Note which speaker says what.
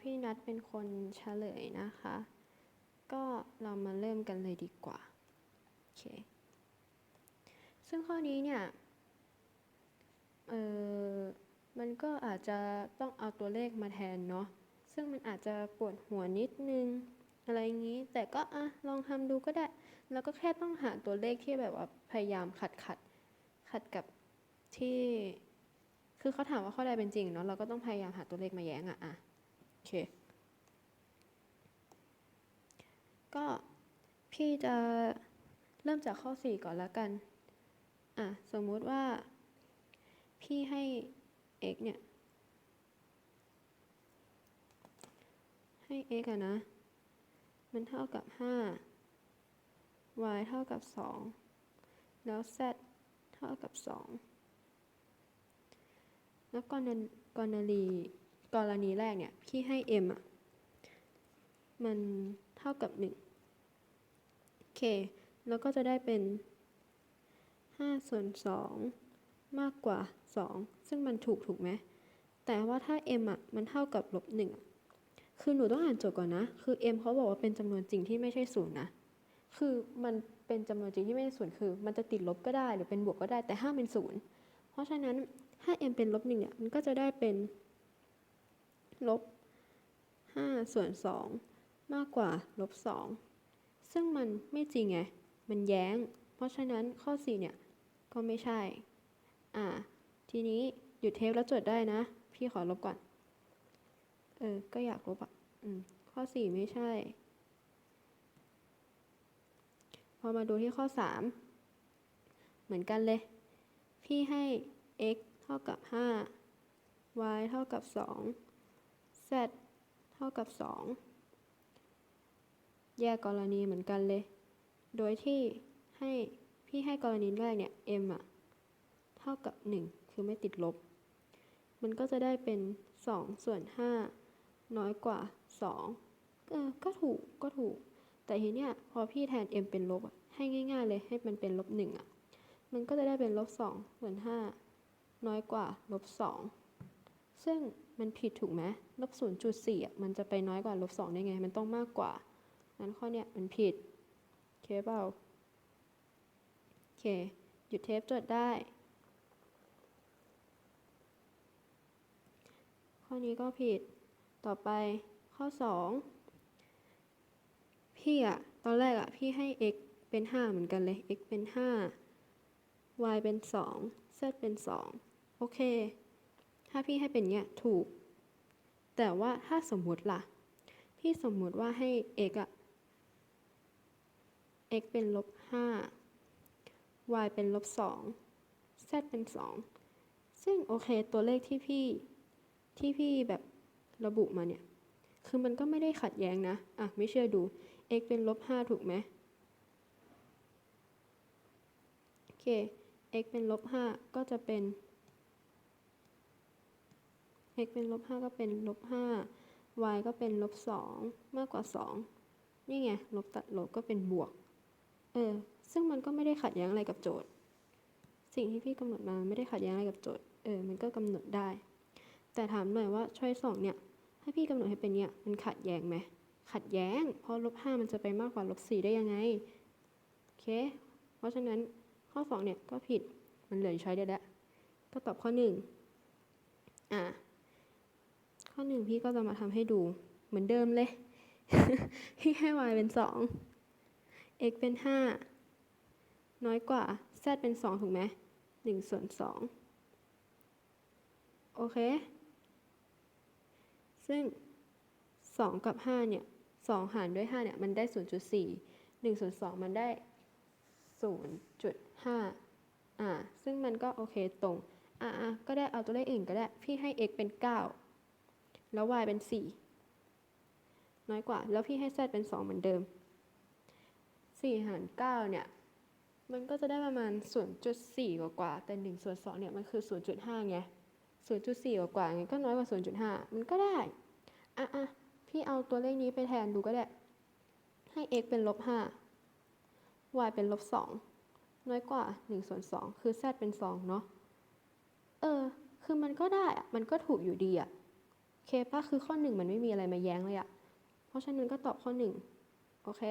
Speaker 1: พี่นัดเป็นคนเฉลยนะคะ ก็เรามาเริ่มกันเลยดีกว่า โอเค ซึ่งข้อนี้เนี่ย เออมันก็อาจจะต้องเอาตัวเลขมาแทนเนาะ ซึ่งมันอาจจะปวดหัวนิดนึง อะไรอย่างนี้ แต่ก็อะลองทำดูก็ได้ แล้วก็แค่ต้องหาตัวเลขที่แบบว่าพยายามขัดขัดขัดกับที่ คือเขาถามว่าข้อใดเป็นจริงเนาะ เราก็ต้องพยายามหาตัวเลขมาแย้งอะอะ เค ก็พี่จะเริ่มจากข้อ 4 ก่อนล้วกัน อะ สมมุติว่า พี่ให้ x เนี่ย ให้ x อะนะ มันเท่ากับ 5 y เท่ากับ 2 แล้ว z เท่ากับ 2 แล้วกรณีกรณี กรณีแรกเนี่ยพี่ให้ m อะ มันเท่ากับ1โอเคแล้วก็จะได้เป็น 5 ส่วน 2 มากกว่า 2 ซึ่งมันถูกถูกไหม แต่ว่าถ้า m อะ มันเท่ากับลบ1อะคือหนูต้องอ่านโจทย์ก่อนนะ คือ m เขาบอกว่าเป็นจำนวนจริงที่ไม่ใช่ศูนย์นะ คือมันเป็นจำนวนจริงที่ไม่ใช่ศูนย์คือ มันจะติดลบก็ได้หรือเป็นบวกก็ได้แต่ห้ามเป็นศูนย์ เพราะฉะนั้นถ้า m เป็นลบหนึ่งเนี่ยมันก็จะได้เป็น ลบห้าส่วนสองมากกว่าลบสองซึ่งมันไม่จริงไง มันแย้ง เพราะฉะนั้นข้อสี่เนี่ย ก็ไม่ใช่ อ่า ทีนี้หยุดเทปแล้วจดได้นะ พี่ขอลบก่อน เออ ก็อยากลบอะ อืม ข้อสี่ไม่ใช่ พอมาดูที่ข้อ 3 เหมือนกันเลย พี่ให้ x เท่ากับ 5 y เท่ากับ 2 z เท่ากับ 2 แยกกรณีเหมือนกันเลย โดยที่ให้พี่ให้กรณีแรกเนี่ย m อะเท่ากับ 1 คือไม่ติดลบ มันก็จะได้เป็น 2 ส่วน 5 น้อยกว่า 2 เออ ก็ถูก ก็ถูก แต่ทีเนี้ยพอพี่แทน m เป็นลบอะให้ง่ายๆเลย ให้มันเป็นลบหนึ่งอะมันก็จะได้เป็นลบสองส่วนห้าน้อยกว่าลบสอง ซึ่งมันผิดถูกไหมลบศูนย์จุดสี่มันจะไปน้อยกว่าลบสองได้ไง มันต้องมากกว่า นั้นข้อเนี้ยมันผิดโอเคเปล่าโอเค หยุดเทปจดได้ ข้อนี้ก็ผิด ต่อไปข้อสองพี่อะตอนแรกอะพี่ให้ x เป็น 5 เหมือนกันเลย x เป็น 5 y เป็น 2 z เป็น 2 โอเค ถ้าพี่ให้เป็นเนี้ยถูก แต่ว่าถ้าสมมุติล่ะ พี่สมมุติว่าให้ x อะ x เป็นลบ5 y เป็นลบ2 z เป็น 2 ซึ่งโอเคตัวเลขที่พี่ที่พี่แบบระบุมาเนี่ย คือมันก็ไม่ได้ขัดแย้งนะ อะ ไม่เชื่อดู x เป็นลบ5ถูกไหมโอเค x เป็นลบ5ก็จะเป็น x เป็นลบ5ก็เป็นลบ5 y ก็เป็นลบ2มากกว่า 2 นี่ไง ลบตัดลบก็เป็นบวก เออ ซึ่งมันก็ไม่ได้ขัดแย้งอะไรกับโจทย์ สิ่งที่พี่กำหนดมาไม่ได้ขัดแย้งอะไรกับโจทย์ เออ มันก็กำหนดได้ แต่ถามหน่อยว่าช้อยสองเนี่ยให้พี่กำหนดให้เป็นเนี่ย มันขัดแย้งไหม ขัดแย้ง เพราะลบห้ามันจะไปมากกว่าลบสี่ได้ยังไง โอเค เพราะฉะนั้นข้อสองเนี่ยก็ผิด มันเหลือช้อยเดียวแล้ว ก็ตอบข้อหนึ่งอะ ข้อหนึ่งพี่ก็จะมาทำให้ดูเหมือนเดิมเลย พี่ให้ y เป็นสอง x เป็นห้าน้อยกว่า z เป็นสองถูกไหมหนึ่งส่วนสองโอเค ซึ่ง 2 กับ 5 เนี่ย 2 หารด้วย 5 เนี่ย มันได้ 0.4 1ส่วน2มันได้ 0.5 อ่า ซึ่งมันก็โอเคตรง อ่าอ่าก็ได้เอาตัวเลขอื่นก็ได้ พี่ให้ x เป็น 9 แล้ว y เป็น 4 น้อยกว่า แล้วพี่ให้ z เป็น 2 เหมือนเดิม 4 หาร 9 เนี่ย มันก็จะได้ประมาณ 0.4 กว่ากว่า แต่1ส่วน2เนี่ย มันคือ 0.5 ไง 0.4 กว่ากว่าไงก็น้อยกว่า 0.5 มันก็ได้ อะอะพี่เอาตัวเลขนี้ไปแทนดูก็ได้ ให้ x เป็นลบ 5 y เป็นลบ 2 น้อยกว่า1ส่วน2คือ z เป็น 2 เนาะ เออ คือมันก็ได้อะมันก็ถูกอยู่ดีอะ เคปะคือข้อหนึ่งมันไม่มีอะไรมาแย้งเลยอะเพราะฉะนั้นก็ตอบข้อหนึ่งโอเค